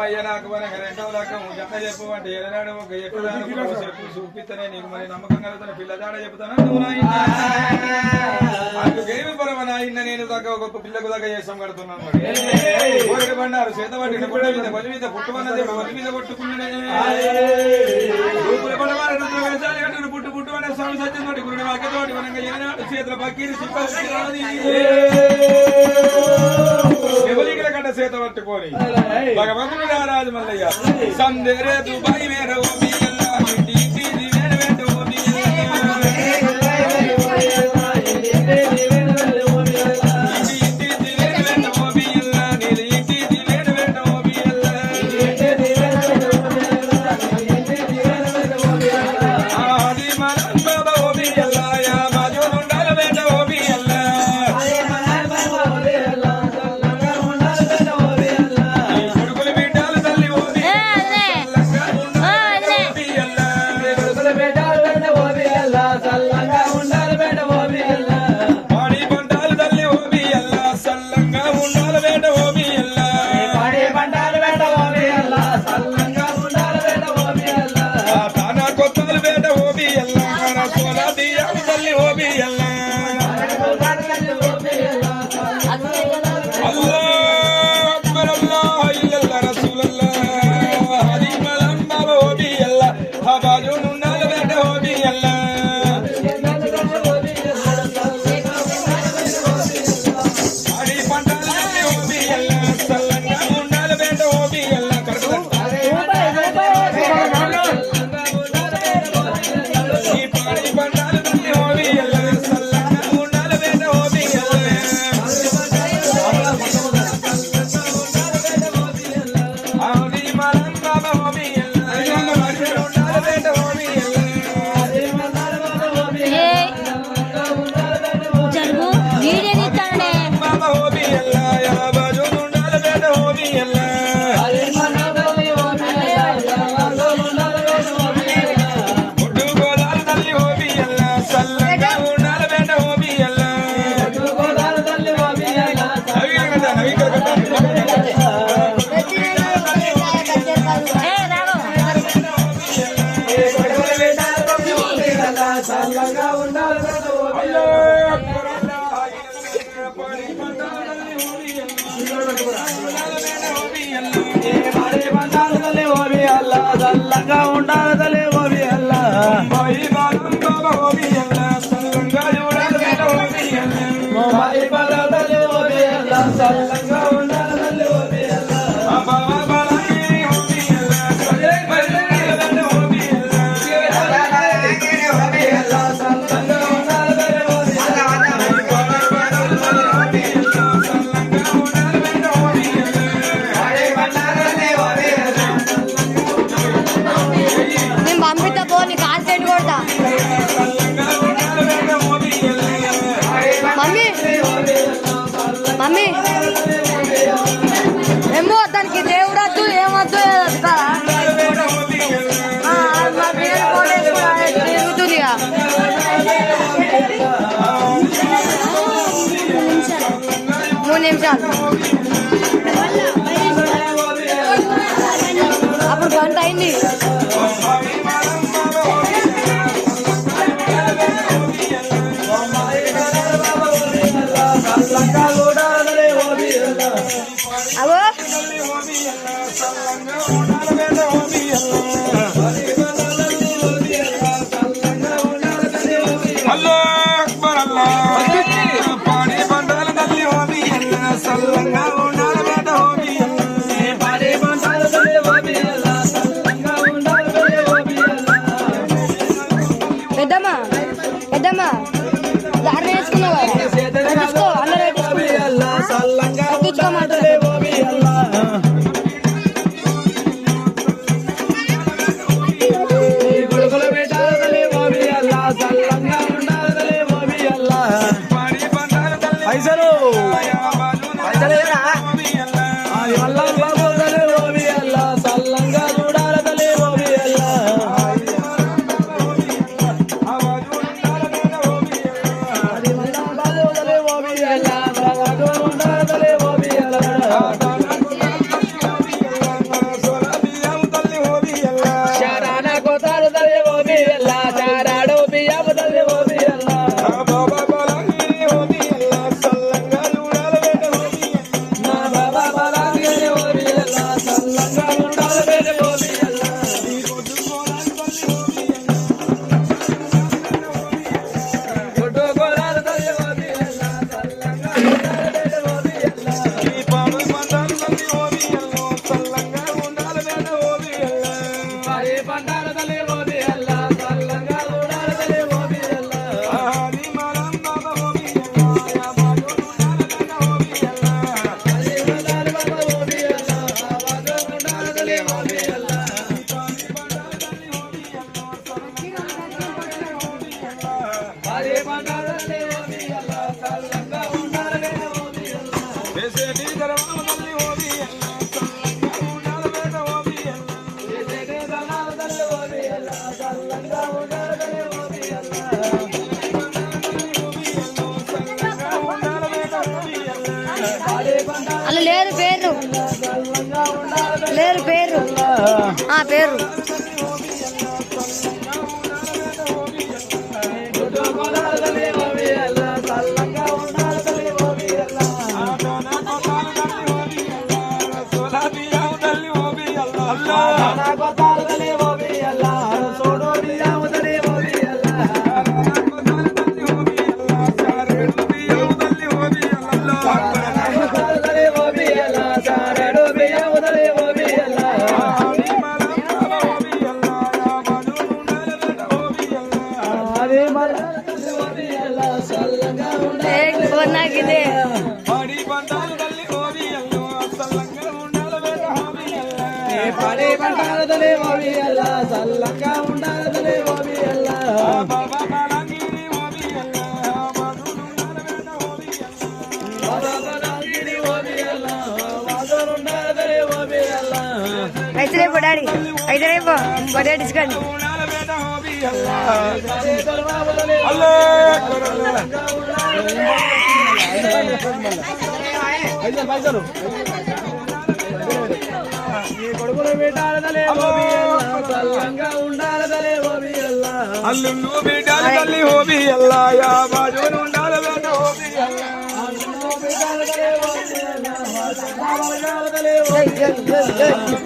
వయ్య నాకు మనకి రెండవ రకం చెప్పు అంటే ఎరనాడు ఒక ఎక్కడాను చెప్పు చూపిస్తేనే నీకు మరి నమ్మకం కలుగుతున్న పిల్లదాడ చెబుతాను నువ్వు నాయన? పరమ నాయన నేను దగ్గర ఒక పిల్లకు దగ్గర చేసాం కడుతున్నాను మరి. పడినారు చేత పట్టిన మీద బలి మీద పుట్టుకున్నది పుట్టు పుట్టు అనే స్వామి సత్యం తోటి గురుడు వాక్యతోటి మనం చేతుల పక్కీరి సిబ్బంది చేత పట్టుకొని భగవంతుడు రారాజు మల్లయ్య సందేరే దుబాయ్ వేరే చల్లగా ఉండాలి పది నిమిషాలు అప్పుడు గంట అయింది. అవో Ah, perro. లేరు పేరు ఆ పేరు ఏ, నాకు ఇదే పడే పంటాలదలే ఓవి అల్లా చల్లంగా ఉండాలదలే ఓవి అల్లా ఓవి ఓవి అల్లా అయితే రేపు డాడీ అయితే రేపు బర్త్డే డిస్కౌంట్. పడే దర్వాబదలే పైసలు పైసలు కొడుకులు పెట్టాలదలే ఉండాలదలే అల్లా బిడ్డలు తల్లి. హోబి బాజును అల్లా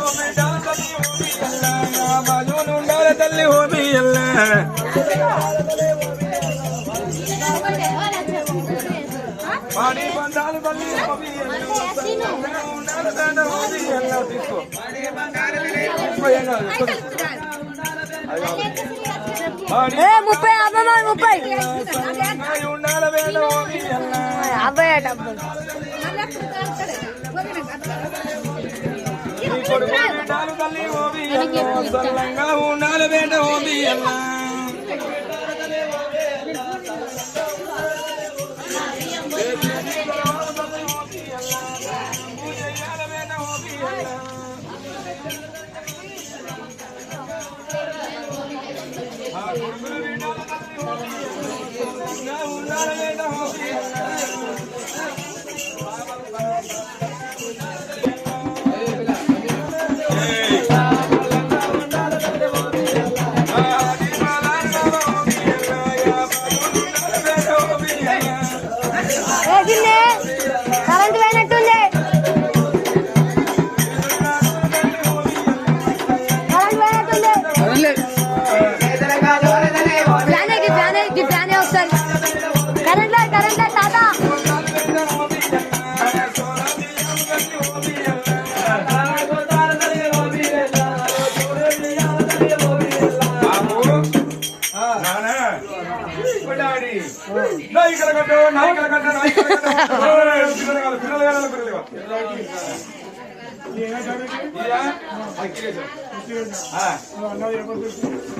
అల్లా పాడి ఉండాలి తీసుకో ముప్పై. అబ్బాయి ముప్పై ఉండాలి అబ్బాయి. అట ఉండాలి వేట హోబి ఎల్లా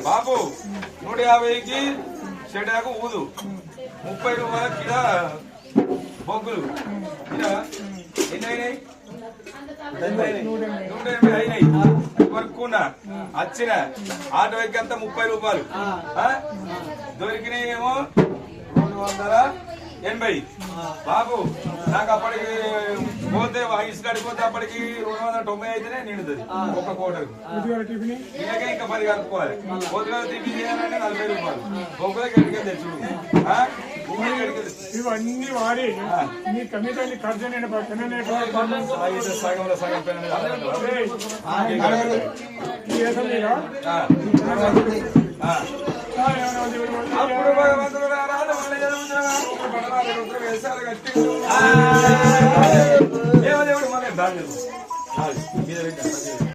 బాబు నూట యాభైకి చెడాకు ఊదు. ముప్పై రూపాయల కిడ బొగ్గులు. ఎన్ని అయినాయి? నూట ఎనభై అయినాయి. కొనుక్కున్నా వచ్చిన ఆటో ఎక్కి అంతా ముప్పై రూపాయలు. దొరికినాయేమో దొరికినాయి ఏమో రెండు వందల ఎనభై. బాబు నాకు అప్పటికి పోతే ఇసుకడికి పోతే అప్పటికి రెండు వందల తొంభై అయితేనే నిండుతుంది ఒక కోటకు. ఇలాగే ఇంకా పది కలుపుకోవాలి. పొద్దుగా తిప్పి చేయాలంటే నలభై రూపాయలు. బొగ్గులకి ఎడికెళ్ళి తెచ్చుడు. ఇవన్నీ వాడి. నీ కమిటీ ఖర్చు నేను సగంలో సగం పెన్ను అప్పుడు భగవంతుడు దేవదేవుడు మళ్ళీ దాని మీద